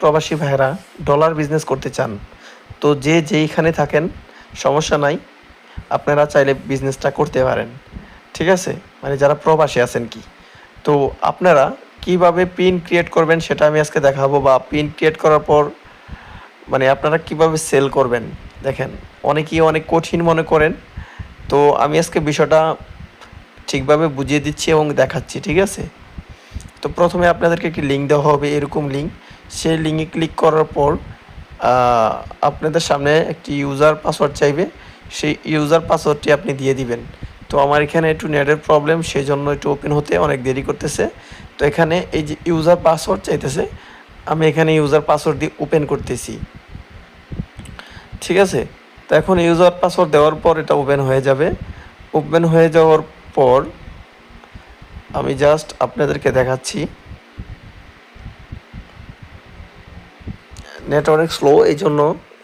প্রবাসী ভাইয়েরা dollar business করতে চান, তো যে যেইখানে থাকেন, সমস্যা নাই, আপনারা চাইলে বিজনেসটা করতে পারেন। ঠিক আছে? মানে যারা প্রবাসী আছেন কি? তো আপনারা কীভাবে পিন ক্রিয়েট করবেন সেটা আমি আজকে দেখাবো বা পিন ক্রিয়েট করার পর মানে আপনারা কীভাবে সেল করবেন? দেখেন, অনেকেই অনেক কঠিন মনে করেন, তো আমি আজকে বিষয়টা ঠিকভাবে বুঝিয়ে দিচ্ছি এবং দেখাচ্ছি, ঠিক আছে? তো প্রথমে আপনাদেরকে একটি লিঙ্ক দেওয়া হবে, এরকম লিঙ্ক সেই লিঙ্কে ক্লিক করার পর আপনাদের সামনে একটি ইউজার পাসওয়ার্ড চাইবে। সেই ইউজার পাসওয়ার্ডটি আপনি দিয়ে দিবেন। তো আমার এখানে একটু নেটের প্রবলেম সেই জন্য একটু ওপেন হতে অনেক দেরি করতেছে। তো এখানে এই যে ইউজার পাসওয়ার্ড চাইতেছে, আমি এখানে ইউজার পাসওয়ার্ড দিয়ে ওপেন করতেছি। ঠিক আছে? তো এখন ইউজার পাসওয়ার্ড দেওয়ার পর এটা ওপেন হয়ে যাবে। ওপেন হয়ে যাওয়ার পর, আমি জাস্ট আপনাদেরকে দেখাচ্ছি। নেটওয়ার্ক স্লো, এই জন্য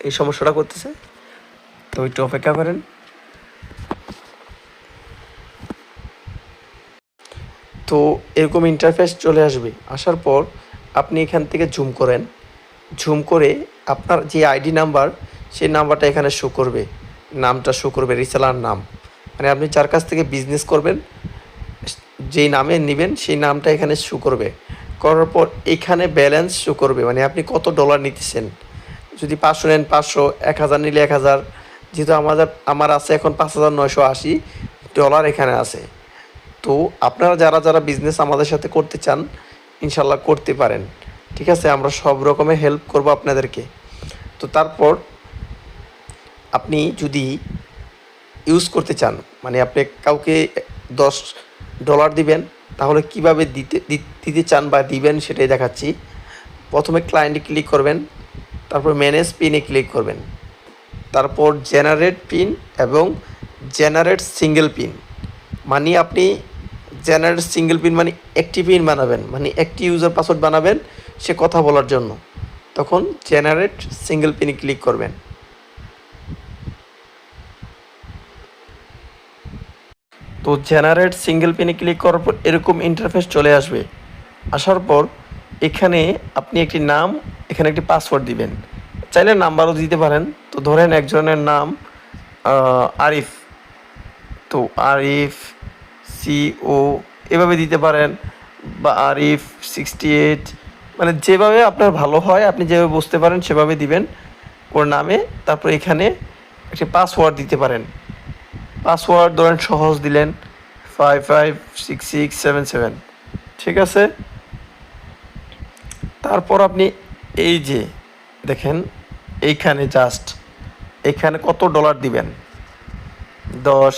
এই সমস্যাটা করতেছে। তো একটু অপেক্ষা করেন। তো এরকম ইন্টারফেস চলে আসবে। আসার পর আপনি এখান থেকে জুম করেন। জুম করে আপনার যে আইডি নাম্বার সেই নাম্বারটা এখানে শো করবে। নামটা শো করবে রিসেলার নাম। মানে আপনি যার কাছ থেকে বিজনেস করবেন, যেই নামে নেবেন, সেই নামটা এখানে শো করবে। করার পর এখানে ব্যালেন্স শো করবে। মানে আপনি কত ডলার নিতেছেন? যদি পাঁচশো নেন পাঁচশো, এক হাজার নিলে এক হাজার। যেহেতু আমাদের, আমার আছে এখন পাঁচ হাজার নয়শো আশি ডলার এখানে আছে। তো আপনারা যারা যারা বিজনেস আমাদের সাথে করতে চান, ইনশাল্লাহ করতে পারেন। ঠিক আছে? আমরা সব রকমের হেল্প করব আপনাদেরকে। তো তারপর আপনি যদি ইউজ করতে চান মানে আপনি কাউকে দশ ডলার দিবেন তাহলে কীভাবে দিতে দিতে চান বা দিবেন সেটাই দেখাচ্ছি। প্রথমে ক্লায়েন্টে ক্লিক করবেন, তারপর ম্যানেজ পিনে ক্লিক করবেন। তারপর জেনারেট পিন এবং জেনারেট সিঙ্গেল পিন মানে আপনি জেনারেট সিঙ্গেল পিন মানে একটি পিন বানাবেন মানে একটি ইউজার পাসওয়ার্ড বানাবেন সে কথা বলার জন্য। তখন জেনারেট সিঙ্গেল পিনে ক্লিক করবেন। তো জেনারেট সিঙ্গেল পিনে ক্লিক করার পর এরকম ইন্টারফেস চলে আসবে। আসার পর এখানে আপনি একটি নাম, এখানে একটি পাসওয়ার্ড দিবেন। চাইলে নাম্বারও দিতে পারেন। তো ধরেন একজনের নাম আরিফ। তো আরিফ সিও এভাবে দিতে পারেন বা আরিফ সিক্সটি এইট মানে যেভাবে আপনার ভালো হয়, আপনি যেভাবে বুঝতে পারেন সেভাবে দিবেন ওর নামে। তারপর এখানে একটি পাসওয়ার্ড দিতে পারেন। পাসওয়ার্ড ধরেন সহজ দিলেন five five six six seven seven ঠিক আছে? তারপর আপনি এই যে, দেখেন, এইখানে জাস্ট এখানে কত ডলার দিবেন? দশ,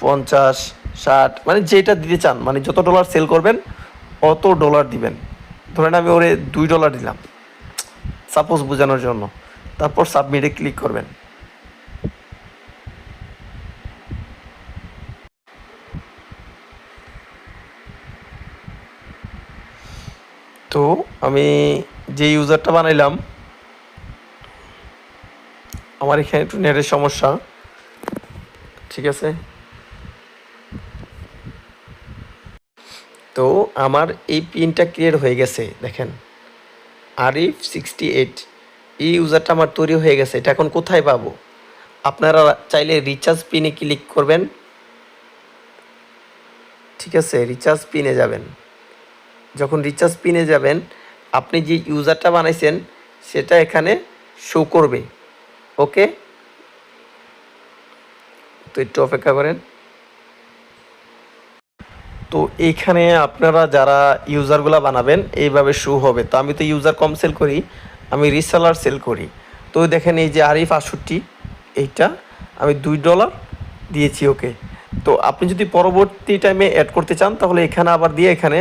পঞ্চাশ, ষাট মানে যেটা দিতে চান মানে যত ডলার সেল করবেন, অত ডলার দিবেন। ধরেন আমি ওরে দুই ডলার দিলাম। সাপোজ বোঝানোর জন্য। তারপর সাবমিটে ক্লিক করবেন। তো আমি যে ইউজারটা বানাইলাম, আমার এখানে একটু নেটের সমস্যা, ঠিক আছে? তো আমার এই পিনটা ক্রিয়েট হয়ে গেছে, দেখেন। আরিফ সিক্সটি এইট এই ইউজারটা আমার তৈরি হয়ে গেছে, এটা এখন কোথায় পাবো? আপনারা চাইলে রিচার্জ পিনে ক্লিক করবেন, ঠিক আছে? রিচার্জ পিনে যাবেন। যখন রিচার্জ পিনে যাবেন, আপনি যে ইউজারটা বানাইছেন, সেটা এখানে শো করবে। ওকে তো একটু অপেক্ষা করেন। তো এইখানে আপনারা যারা ইউজারগুলো বানাবেন, এইভাবে শো হবে। তো আমি তো ইউজার কম সেল করি, আমি রিসেলার সেল করি। তো দেখেন এই যে আরিফ আষট্টি এইটা আমি দুই ডলার দিয়েছি ওকে তো আপনি যদি পরবর্তী টাইমে অ্যাড করতে চান, তাহলে এখানে আবার দিয়ে এখানে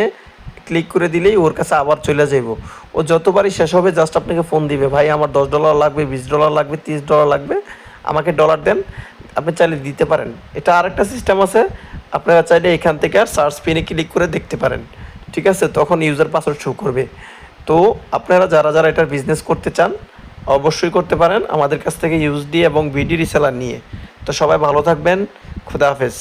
ক্লিক করে দিলেই ওর কাছে আবার চলে যাইব। ও যতবারই শেষ হবে জাস্ট আপনাকে ফোন দিবে, ভাই, আমার দশ ডলার লাগবে, বিশ ডলার লাগবে, তিরিশ ডলার লাগবে, আমাকে ডলার দেন, আপনি চাইলে দিতে পারেন। এটা আরেকটা সিস্টেম আছে, আপনারা চাইলে এখান থেকে আর সার্চ পিনে ক্লিক করে দেখতে পারেন। ঠিক আছে? তখন ইউজার পাসওয়ার্ড শো করবে। তো আপনারা যারা যারা এটার বিজনেস করতে চান, অবশ্যই করতে পারেন। আমাদের কাছ থেকে ইউজ দিয়ে এবং ভিডি রিসেলার নিয়ে। তো সবাই ভালো থাকবেন। খুদা হাফেজ।